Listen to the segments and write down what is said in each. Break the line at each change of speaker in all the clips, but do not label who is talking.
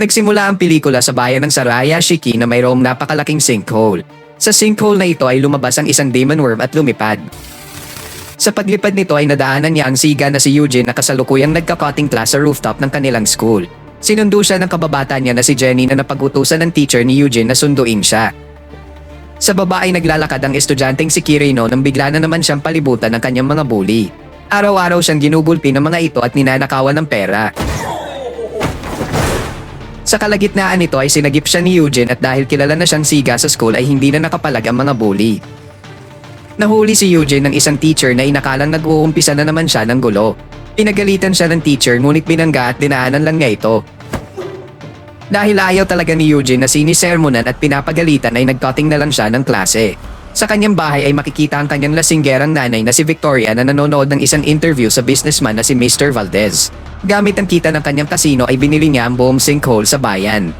Nagsimula ang pelikula sa bayan ng Saraya Shiki na mayroong napakalaking sinkhole. Sa sinkhole na ito ay lumabas ang isang demon worm at lumipad. Sa paglipad nito ay nadaanan niya ang siga na si Eugene na kasalukuyang nagka-cutting class sa rooftop ng kanilang school. Sinundo siya ng kababata niya na si Jenny na napag-utusan ng teacher ni Eugene na sunduin siya. Sa baba ay naglalakad ang estudyanteng si Kirino nang bigla na naman siyang palibutan ng kanyang mga bully. Araw-araw siyang ginugulpi ng mga ito at ninanakawan ng pera. Sa kalagitnaan nito ay sinagip siya ni Eugene at dahil kilala na siyang siga sa school ay hindi na nakapalag ang mga bully. Nahuli si Eugene ng isang teacher na inakalang nag-uumpisa na naman siya ng gulo. Pinagalitan siya ng teacher ngunit binangga at dinaanan lang niya ito. Dahil ayaw talaga ni Eugene na sinisermonan at pinapagalitan ay nagcutting na lang siya ng klase. Sa kanyang bahay ay makikita ang kanyang lasinggerang nanay na si Victoria na nanonood ng isang interview sa businessman na si Mr. Valdez. Gamit ang kita ng kanyang kasino ay binili niya ang buong sinkhole sa bayan.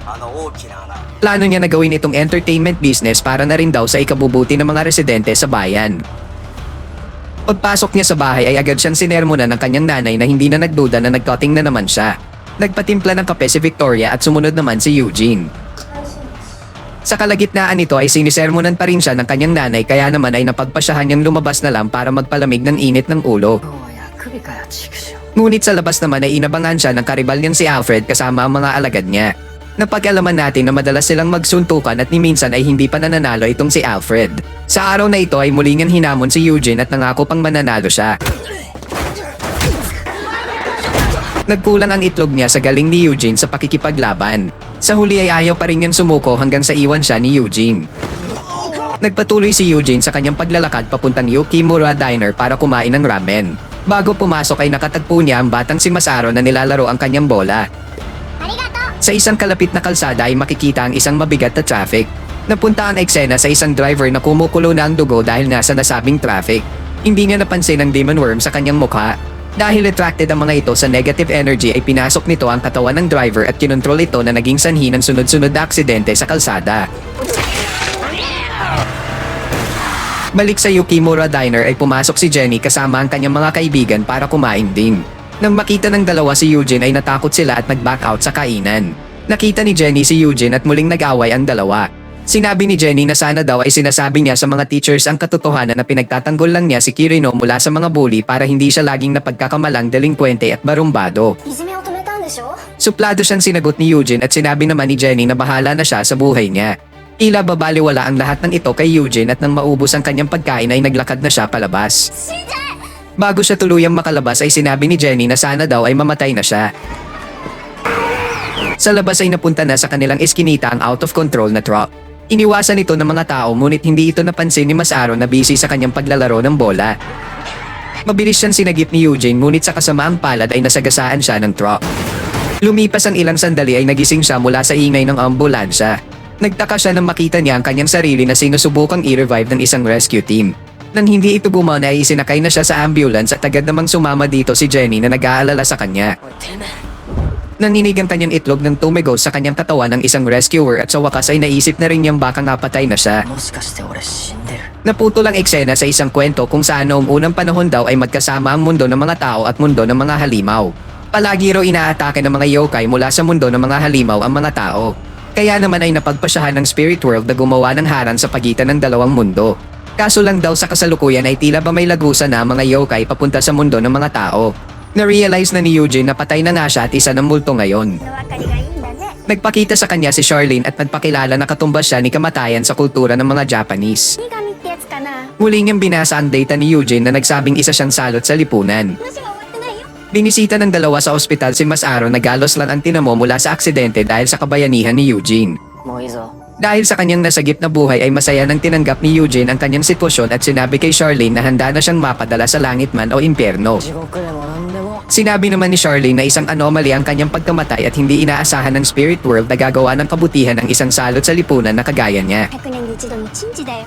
Plano niya na gawin itong entertainment business para na rin daw sa ikabubuti ng mga residente sa bayan. Pagpasok niya sa bahay ay agad siyang sinermonan ng kanyang nanay na hindi na nagduda na nagcutting na naman siya. Nagpatimpla ng kape si Victoria at sumunod naman si Eugene. Sa kalagitnaan nito ay sinisermonan pa rin siya ng kanyang nanay kaya naman ay napagpasyahan niyang lumabas na lang para magpalamig ng init ng ulo. Ngunit sa labas naman ay inabangan siya ng karibal niyang si Alfred kasama ang mga alagad niya. Napag-alaman natin na madalas silang magsuntukan at ni minsan ay hindi pa nananalo itong si Alfred. Sa araw na ito ay muli niyang hinamon si Eugene at nangako pang mananalo siya. Nagkulang ang itlog niya sa galing ni Eugene sa pakikipaglaban. Sa huli ay ayaw pa rin niyang sumuko hanggang sa iwan siya ni Eugene. Nagpatuloy si Eugene sa kanyang paglalakad papuntang Yukimura Diner para kumain ng ramen. Bago pumasok ay nakatagpo niya ang batang si Masaro na nilalaro ang kanyang bola. Sa isang kalapit na kalsada ay makikita ang isang mabigat na traffic. Napunta ang eksena sa isang driver na kumukulo na ang dugo dahil nasa nasabing traffic. Hindi niya napansin ang demon worm sa kanyang mukha. Dahil attracted ang mga ito sa negative energy ay pinasok nito ang katawan ng driver at kinontrol ito na naging sanhi ng sunod-sunod na aksidente sa kalsada. Balik sa Yukimura Diner ay pumasok si Jenny kasama ang kanyang mga kaibigan para kumain din. Nang makita ng dalawa si Eugene ay natakot sila at nag-back out sa kainan. Nakita ni Jenny si Eugene at muling nag-away ang dalawa. Sinabi ni Jenny na sana daw ay sinasabi niya sa mga teachers ang katotohanan na pinagtatanggol lang niya si Kirino mula sa mga bully para hindi siya laging napagkakamalang delinkwente at barumbado. Suplado siyang sinagot ni Eugene at sinabi naman ni Jenny na bahala na siya sa buhay niya. Tila babaliwala ang lahat ng ito kay Eugene at nang maubos ang kanyang pagkain ay naglakad na siya palabas. Bago siya tuluyang makalabas ay sinabi ni Jenny na sana daw ay mamatay na siya. Sa labas ay napunta na sa kanilang eskinita ang out of control na truck. Iniwasan ito ng mga tao ngunit hindi ito napansin ni Masaro na busy sa kanyang paglalaro ng bola. Mabilis siyang sinagip ni Eugene ngunit sa kasamaang palad ay nasagasaan siya ng truck. Lumipas ang ilang sandali ay nagising siya mula sa ingay ng ambulansya. Nagtaka siya nang makita niya ang kanyang sarili na sinusubukang i-revive ng isang rescue team. Nang hindi ito gumana ay isinakay na siya sa ambulance at agad namang sumama dito si Jenny na nag-aalala sa kanya. Naninig ang kanyang itlog ng tumigo sa kanyang katawan ng isang rescuer at sa wakas ay naisip na rin niyang baka napatay na siya. Naputo lang eksena sa isang kwento kung saan noong unang panahon daw ay magkasama ang mundo ng mga tao at mundo ng mga halimaw. Palagi raw inaatake ng mga yokai mula sa mundo ng mga halimaw ang mga tao. Kaya naman ay napagpasyahan ng spirit world na gumawa ng haran sa pagitan ng dalawang mundo. Kaso lang daw sa kasalukuyan ay tila ba may lagusan na mga yokai papunta sa mundo ng mga tao. Na-realize na ni Eugene na patay na nga siya at isa ng multo ngayon. Nagpakita sa kanya si Charlene at nagpakilala na katumba siya ni kamatayan sa kultura ng mga Japanese. Muli niyang binasa ang data ni Eugene na nagsabing isa siyang salot sa lipunan. Binisita ng dalawa sa ospital si Mas Aaron na galos lang ang tinamo mula sa aksidente dahil sa kabayanihan ni Eugene.
Moiso.
Dahil sa kanyang nasagip na buhay ay masaya nang tinanggap ni Eugene ang kanyang sitwasyon at sinabi kay Charlene na handa na siyang mapadala sa langit man o impyerno. Sinabi naman ni Charlene na isang anomaly ang kanyang pagkamatay at hindi inaasahan ng spirit world na gagawa ng kabutihan ng isang salot sa lipunan na kagaya niya.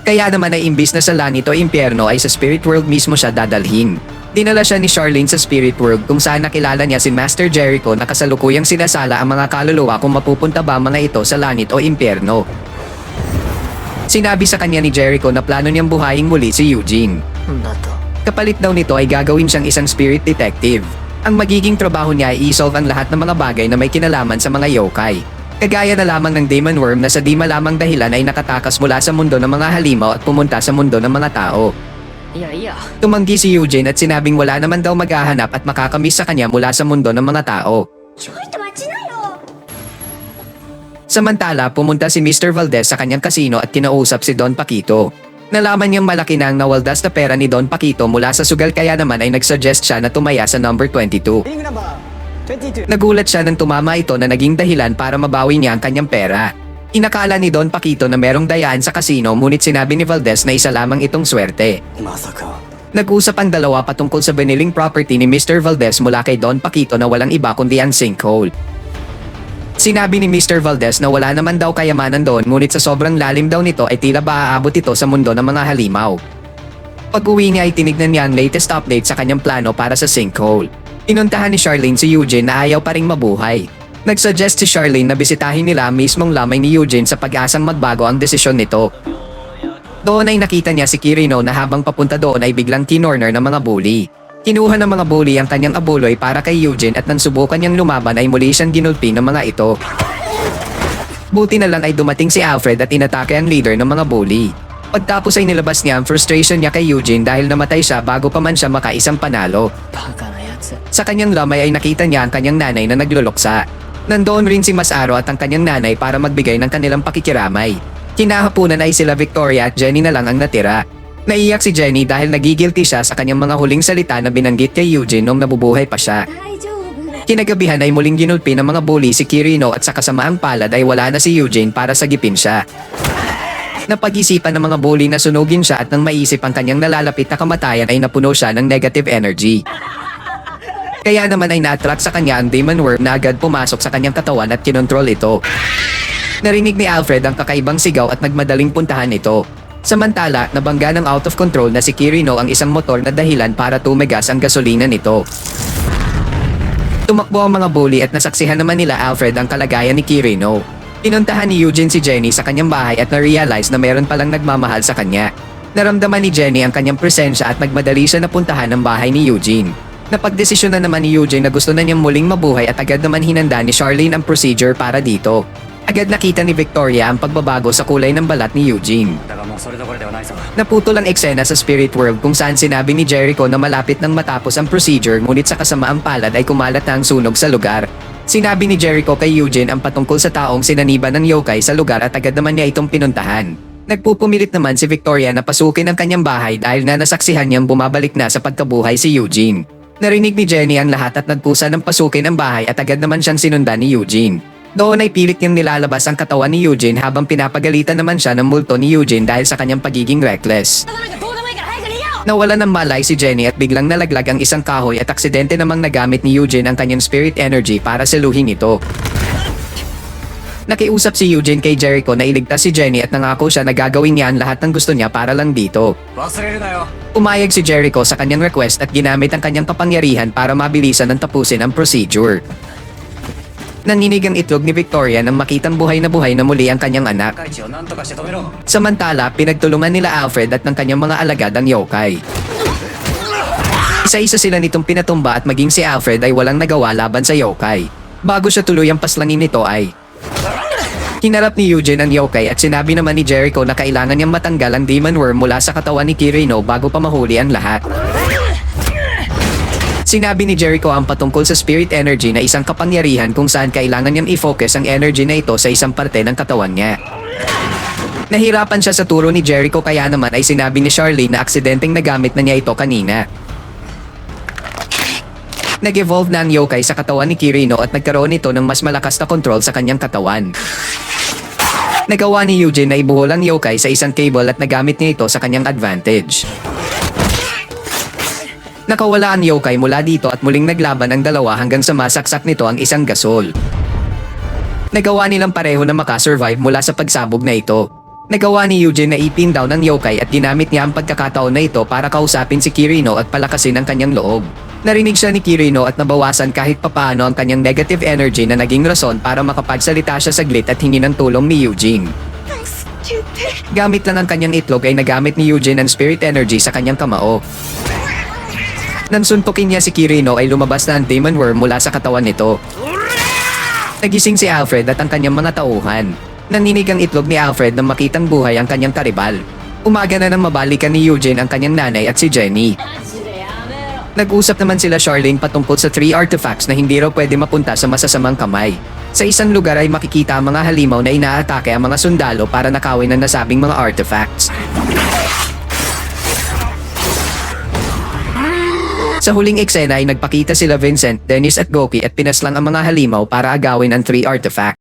Kaya naman ay imbis na sa langit o impyerno ay sa spirit world mismo siya dadalhin. Dinala siya ni Charlene sa spirit world kung saan nakilala niya si Master Jericho na kasalukuyang sinasala ang mga kaluluwa kung mapupunta ba mga ito sa langit o impyerno. Sinabi sa kanya ni Jericho na plano niyang buhayin muli si Eugene.
だと
Kapalit daw nito ay gagawin siyang isang spirit detective. Ang magiging trabaho niya ay isolve ang lahat ng mga bagay na may kinalaman sa mga yokai. Kagaya na lamang ng Demon Worm na sa di malamang dahilan ay nakatakas mula sa mundo ng mga halimaw at pumunta sa mundo ng mga tao.
Yeah, yeah.
Tumanggi si Eugene at sinabing wala naman daw maghahanap at makakamiss sa kanya mula sa mundo ng mga tao. Samantala, pumunta si Mr. Valdez sa kanyang kasino at kinausap si Don Paquito. Nalaman niyang malaki na ang nawaldas na pera ni Don Paquito mula sa sugal kaya naman ay nagsuggest siya na tumaya sa number 22. Nagulat siya nang tumama ito na naging dahilan para mabawi niya ang kanyang pera. Inakala ni Don Paquito na merong dayaan sa kasino ngunit sinabi ni Valdez na isa lamang itong swerte.
Masaka.
Nag-usap ang dalawa patungkol sa biniling property ni Mr. Valdez mula kay Don Paquito na walang iba kundi ang sinkhole. Sinabi ni Mr. Valdez na wala naman daw kayamanan doon ngunit sa sobrang lalim daw nito ay tila ba aabot ito sa mundo ng mga halimaw. Pag-uwi niya ay tinignan niya ang latest update sa kanyang plano para sa sinkhole. Inuntahan ni Charlene si Eugene na ayaw pa ring mabuhay. Nagsuggest si Charlene na bisitahin nila mismong lamay ni Eugene sa pag-asang magbago ang desisyon nito. Doon ay nakita niya si Kirino na habang papunta doon ay biglang tinorner ng mga bully. Kinuha ng mga bully ang kanyang abuloy para kay Eugene at nang subukan niyang lumaban ay muli siyang ginulpi ng mga ito. Buti na lang ay dumating si Alfred at inatake ang leader ng mga bully. Pagtapos ay nilabas niya ang frustration niya kay Eugene dahil namatay siya bago pa man siya makaisang panalo. Sa kanyang lamay ay nakita niya ang kanyang nanay na nagluloksa. Nandoon rin si Masaro at ang kanyang nanay para magbigay ng kanilang pakikiramay. Kinahapunan ay sila Victoria at Jenny na lang ang natira. Naiyak si Jenny dahil nagigilty siya sa kanyang mga huling salita na binanggit kay Eugene noong nabubuhay pa siya. Kinagabihan ay muling ginulpi ng mga bully si Kirino at sa kasamaang palad ay wala na si Eugene para sagipin siya. Napag-isipan ng mga bully na sunugin siya at nang maisip ang kanyang nalalapit na kamatayan ay napuno siya ng negative energy. Kaya naman ay na-attract sa kanya ang Demon Worm na agad pumasok sa kanyang katawan at kinontrol ito. Narinig ni Alfred ang kakaibang sigaw at nagmadaling puntahan ito. Samantala, nabangga ng out of control na si Kirino ang isang motor na dahilan para tumigas ang gasolina nito. Tumakbo ang mga bully at nasaksihan naman nila Alfred ang kalagayan ni Kirino. Pinuntahan ni Eugene si Jenny sa kanyang bahay at na-realize na meron palang nagmamahal sa kanya. Naramdaman ni Jenny ang kanyang presensya at nagmadali siya na puntahan ang bahay ni Eugene. Napagdesisyon na naman ni Eugene na gusto na niyang muling mabuhay at agad naman hinanda ni Charlene ang procedure para dito. Agad nakita ni Victoria ang pagbabago sa kulay ng balat ni Eugene. Naputol ang eksena sa spirit world kung saan sinabi ni Jericho na malapit nang matapos ang procedure ngunit sa kasamaang palad ay kumalat na ang sunog sa lugar. Sinabi ni Jericho kay Eugene ang patungkol sa taong sinaniba ng yokai sa lugar at agad naman niya itong pinuntahan. Nagpupumilit naman si Victoria na pasukin ang kanyang bahay dahil na nasaksihan niyang bumabalik na sa pagkabuhay si Eugene. Narinig ni Jenny ang lahat at nagpusa ng pasukin ang bahay at agad naman siyang sinundan ni Eugene. Doon ay pilit niyang nilalabas ang katawan ni Eugene habang pinapagalitan naman siya ng multo ni Eugene dahil sa kanyang pagiging reckless. Nawala ng malay si Jenny at biglang nalaglag ang isang kahoy at aksidente namang nagamit ni Eugene ang kanyang spirit energy para seluhin ito. Nakiusap si Eugene kay Jericho na iligtas si Jenny at nangako siya na gagawin niya ang lahat ng gusto niya para lang dito. Umayag si Jericho sa kanyang request at ginamit ang kanyang kapangyarihan para mabilisan ang tapusin ang procedure. Naninigang itlog ni Victoria nang makitang buhay na buhay na muli ang kanyang anak. Samantala, pinagtulungan nila Alfred at ng kanyang mga alagad ang yokai. Isa-isa sila nitong pinatumba at maging si Alfred ay walang nagawa laban sa yokai. Bago siya tuluyang paslangin nito ay, Kinarap ni Eugene ang yokai at sinabi naman ni Jericho na kailangan niyang matanggal ang demon worm mula sa katawan ni Kirino bago pa mahuli ang lahat. Sinabi ni Jericho ang patungkol sa spirit energy na isang kapangyarihan kung saan kailangan niyang i-focus ang energy na ito sa isang parte ng katawan niya. Nahirapan siya sa turo ni Jericho kaya naman ay sinabi ni Charlene na aksidenteng nagamit na niya ito kanina. Nag-evolve na ang yokai sa katawan ni Kirino at nagkaroon ito ng mas malakas na control sa kanyang katawan. Nagawa ni Eugene na ibuhol ang yokai sa isang cable at nagamit niya ito sa kanyang advantage. Nakawala ang yokai mula dito at muling naglaban ang dalawa hanggang sa masaksak nito ang isang gasol. Nagawa nilang pareho na makasurvive mula sa pagsabog na ito. Nagawa ni Eugene na ipin down ang yokai at ginamit niya ang pagkakataon na ito para kausapin si Kirino at palakasin ang kanyang loob. Narinig siya ni Kirino at nabawasan kahit papaano ang kanyang negative energy na naging rason para makapagsalita siya saglit at hingi ng tulong ni Eugene. Gamit lang ang kanyang itlog ay nagamit ni Eugene ang spirit energy sa kanyang kamao. Nang suntukin niya si Kirino ay lumabas na ang demon worm mula sa katawan nito. Nagising si Alfred at ang kanyang mga tauhan. Naninig ang itlog ni Alfred nang makitang buhay ang kanyang karibal. Umaga na nang mabalikan ni Eugene ang kanyang nanay at si Jenny. Nag-usap naman sila Charlene patungkol sa three artifacts na hindi raw pwede mapunta sa masasamang kamay. Sa isang lugar ay makikita ang mga halimaw na inaatake ang mga sundalo para nakawin ang nasabing mga artifacts. Sa huling eksena ay nagpakita sila Vincent, Dennis at Goki at pinaslang ang mga halimaw para agawin ang three artifact.